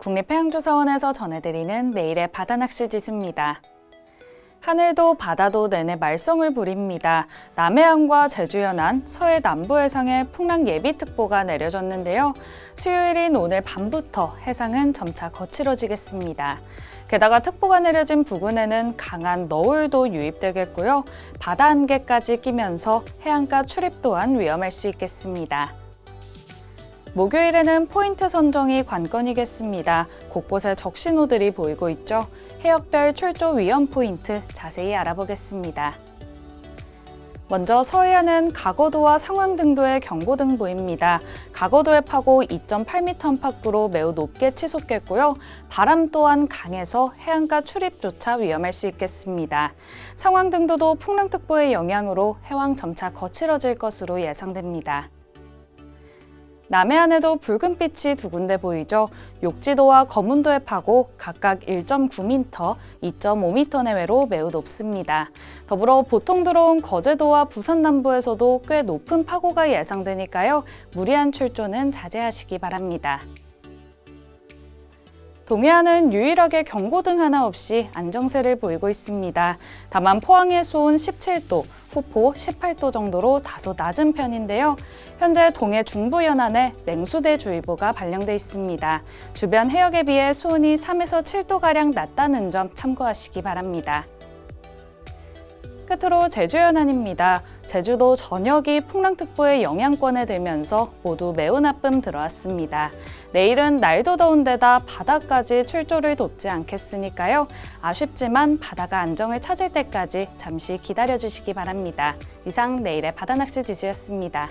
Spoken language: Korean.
국립해양조사원에서 전해드리는 내일의 바다낚시 지수입니다. 하늘도 바다도 내내 말썽을 부립니다. 남해안과 제주 연안, 서해 남부 해상에 풍랑 예비특보가 내려졌는데요. 수요일인 오늘 밤부터 해상은 점차 거칠어지겠습니다. 게다가 특보가 내려진 부근에는 강한 너울도 유입되겠고요. 바다 안개까지 끼면서 해안가 출입 또한 위험할 수 있겠습니다. 목요일에는 포인트 선정이 관건이겠습니다. 곳곳에 적신호들이 보이고 있죠. 해역별 출조 위험 포인트 자세히 알아보겠습니다. 먼저 서해안은 가거도와 상황 등도에 경고 등 보입니다. 가거도의 파고 2.8m 안팎으로 매우 높게 치솟겠고요. 바람 또한 강해서 해안가 출입조차 위험할 수 있겠습니다. 상황 등도도 풍랑특보의 영향으로 해왕 점차 거칠어질 것으로 예상됩니다. 남해안에도 붉은빛이 두 군데 보이죠. 욕지도와 거문도의 파고 각각 1.9m, 2.5m 내외로 매우 높습니다. 더불어 보통 들어온 거제도와 부산 남부에서도 꽤 높은 파고가 예상되니까요. 무리한 출조는 자제하시기 바랍니다. 동해안은 유일하게 경고등 하나 없이 안정세를 보이고 있습니다. 다만 포항의 수온 17도, 후포 18도 정도로 다소 낮은 편인데요. 현재 동해 중부 연안에 냉수대 주의보가 발령돼 있습니다. 주변 해역에 비해 수온이 3에서 7도 가량 낮다는 점 참고하시기 바랍니다. 끝으로 제주 연안입니다. 제주도 전역이 풍랑특보의 영향권에 들면서 모두 매우 나쁨 들어왔습니다. 내일은 날도 더운 데다 바다까지 출조를 돕지 않겠으니까요. 아쉽지만 바다가 안정을 찾을 때까지 잠시 기다려 주시기 바랍니다. 이상 내일의 바다낚시 지수였습니다.